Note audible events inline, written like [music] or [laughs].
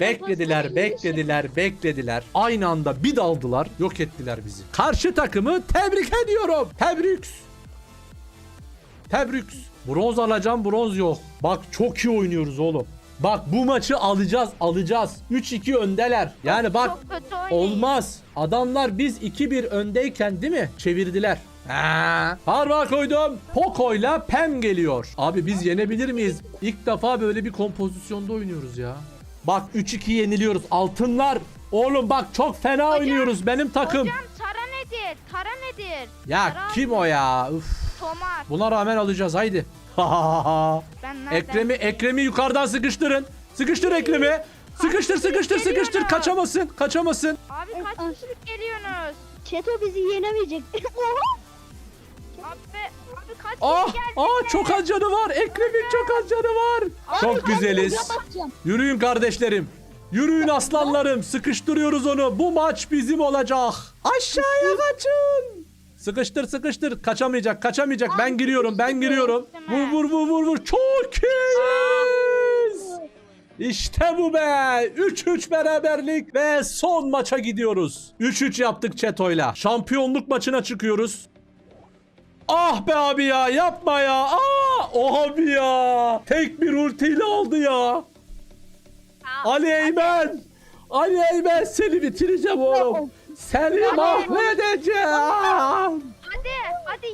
Beklediler, beklediler, beklediler. Aynı anda bir daldılar, yok ettiler bizi. Karşı takımı tebrik ediyorum. Tebrik. Tebrik. Bronz alacağım, bronz yok. Bak çok iyi oynuyoruz oğlum. Bak bu maçı alacağız, alacağız. 3-2 öndeler. Yani bak olmaz. Adamlar biz 2-1 öndeyken değil mi? Çevirdiler. Ha. Parmağı koydum. Poco'yla Pem geliyor. Abi biz yenebilir miyiz? İlk defa böyle bir kompozisyonda oynuyoruz ya. Bak 3-2 yeniliyoruz. Altınlar. Oğlum bak çok fena oynuyoruz benim takım. Hocam Tara nedir? Tara nedir? Ya Tara kim o ya? Üf. Tomar. Buna rağmen alacağız haydi. [laughs] Ekrem'i? Ekrem'i yukarıdan sıkıştırın. Sıkıştır Ekrem'i. Sıkıştır sıkıştır sıkıştır kaçamasın kaçamasın. Abi kaç kişilik geliyorsunuz? Çeto bizi yenemeyecek. [laughs] Abi, abi kaç Ah kişi geldi? ah çok az canı var. Ekrem'in çok az canı var. Çok güzeliz. Yürüyün kardeşlerim. Yürüyün aslanlarım. Sıkıştırıyoruz onu. Bu maç bizim olacak. Aşağıya kaçın. Sıkıştır sıkıştır. Kaçamayacak kaçamayacak. Ben giriyorum ben giriyorum. Vur vur vur vur vur. Çok iyiyiz. İşte bu be. 3-3 beraberlik ve son maça gidiyoruz. 3-3 yaptık Çeto'yla. Şampiyonluk maçına çıkıyoruz. Ah be abi ya yapma ya. Aa, o abi ya. Tek bir ultiyle aldı ya. Ali Eymen. Ali Eymen seni bitireceğim oğlum. Seni mahvedeceğim. Hadi hadi